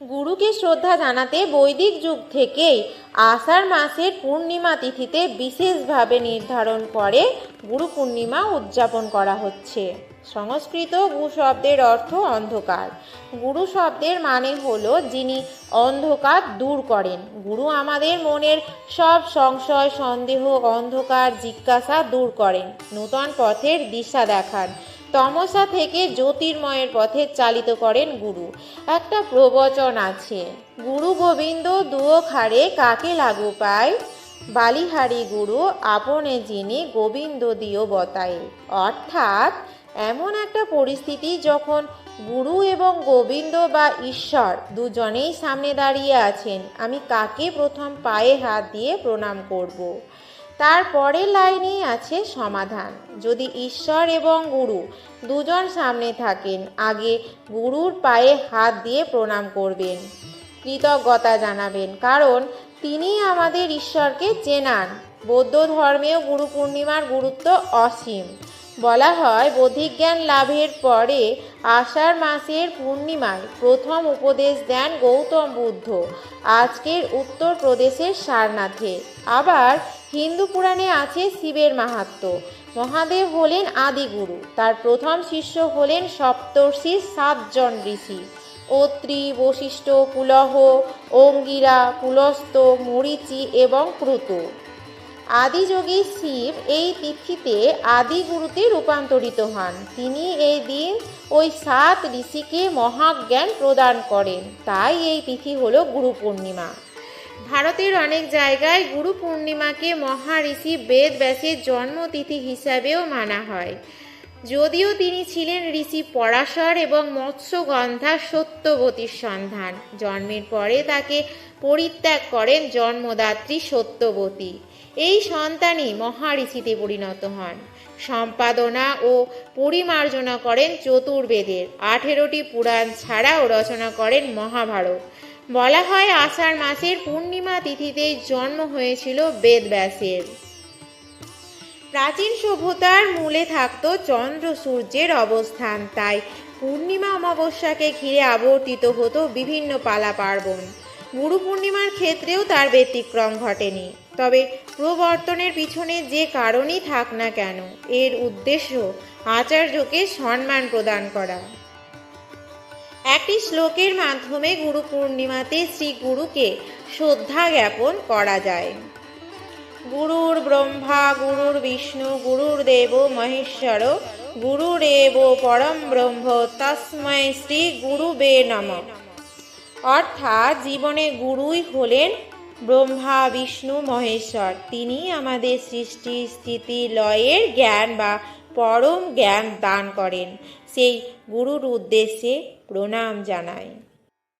গুরুকে শ্রদ্ধা জানাতে বৈদিক যুগ থেকেই আষাঢ় মাসের পূর্ণিমা তিথিতে বিশেষভাবে নির্ধারণ করে গুরু পূর্ণিমা উদযাপন করা হচ্ছে। সংস্কৃত গু শব্দের অর্থ অন্ধকার। গুরু শব্দের মানে হলো যিনি অন্ধকার দূর করেন। গুরু আমাদের মনের সব সংশয়, সন্দেহ, অন্ধকার, জিজ্ঞাসা দূর করেন। নূতন পথের দিশা দেখান। তমসা থেকে জ্যোতির্ময়ের পথে চালিত করেন গুরু। একটা প্রবচন আছে, গুরু গোবিন্দ দুও খারে কাকে লাগু পায়? বালিহারি গুরু আপনে যিনি গোবিন্দ দিও বতায়। অর্থাৎ, এমন একটা পরিস্থিতি যখন গুরু এবং গোবিন্দ বা ঈশ্বর দুজনেই সামনে দাঁড়িয়ে আছেন, আমি কাকে প্রথম পায়ে হাত দিয়ে প্রণাম করব। তারপরে লাইনেই আছে সমাধান। যদি ঈশ্বর এবং গুরু দুজন সামনে থাকেন, আগে গুরুর পায়ে হাত দিয়ে প্রণাম করবেন। কৃতজ্ঞতা জানাবেন, কারণ তিনি আমাদের ঈশ্বরকে চেনান। বৌদ্ধ ধর্মেও গুরু পূর্ণিমার গুরুত্ব অসীম। বলা হয়, বোধিজ্ঞান লাভের পরে আষাঢ় মাসের পূর্ণিমায় প্রথম উপদেশ দেন গৌতম বুদ্ধ। আজকের উত্তরপ্রদেশের সারনাথে। আবার হিন্দু পুরাণে আছে শিবের মাহাত্ম্য মহাদেব হলেন আদিগুরু তার প্রথম শিষ্য হলেন সপ্তর্ষি সাতজন ঋষি। অত্রি, বশিষ্ঠ, পুলহ, অঙ্গিরা, পুলস্ত, মরিচি এবং ক্রুত। আদিযোগী শিব এই তিথিতে আদিগুরুতে রূপান্তরিত হন। তিনি এই দিন ওই সাত ঋষিকে মহাজ্ঞান প্রদান করেন। তাই এই তিথি হল গুরু পূর্ণিমা। ভারতের অনেক জায়গায় গুরু পূর্ণিমাকে মহাঋষি বেদ ব্যাসের জন্মতিথি হিসাবেও মানা হয়। যদিও তিনি ছিলেন ঋষি পরাশর এবং মৎস্যগন্ধা সত্যবতীর সন্ধান। জন্মের পরে তাকে পরিত্যাগ করেন জন্মদাত্রী সত্যবতী। এই সন্তানই মহাঋষিতে পরিণত হন। সম্পাদনা ও পরিমার্জনা করেন চতুর্বেদের। আঠেরোটি পুরাণ ছাড়াও রচনা করেন মহাভারত। বলা হয়, আষাঢ় মাসের পূর্ণিমা তিথিতেই জন্ম হয়েছিল বেদব্যাসের। প্রাচীন সভ্যতার মূলে থাকত চন্দ্র সূর্যের অবস্থান, তাই পূর্ণিমা অমাবস্যাকে ঘিরে আবর্তিত হতো বিভিন্ন পালা পার্বণ। গুরু পূর্ণিমার ক্ষেত্রেও তার ব্যতিক্রম ঘটেনি, তবে প্রবর্তনের পিছনে যে কারণই থাক না কেন, এর উদ্দেশ্য আচার্যকে সম্মান প্রদান করা। একটি শ্লোকের মাধ্যমে গুরু পূর্ণিমাতে শ্রী গুরুকে শ্রদ্ধা জ্ঞাপন করা যায়। গুরুর ব্রহ্মা, গুরুর বিষ্ণু, গুরুর দেব, মহেশ্বর, গুরুরেব, পরম ব্রহ্ম তস্ময় শ্রী গুরুবে নম। অর্থাৎ জীবনে গুরুই হলেন ব্রহ্মা, বিষ্ণু, মহেশ্বর। তিনি আমাদের সৃষ্টি, স্থিতি, লয়ের জ্ঞান বা পরম জ্ঞান দান করেন। সেই গুরুর উদ্দেশ্যে প্রণাম জানাই।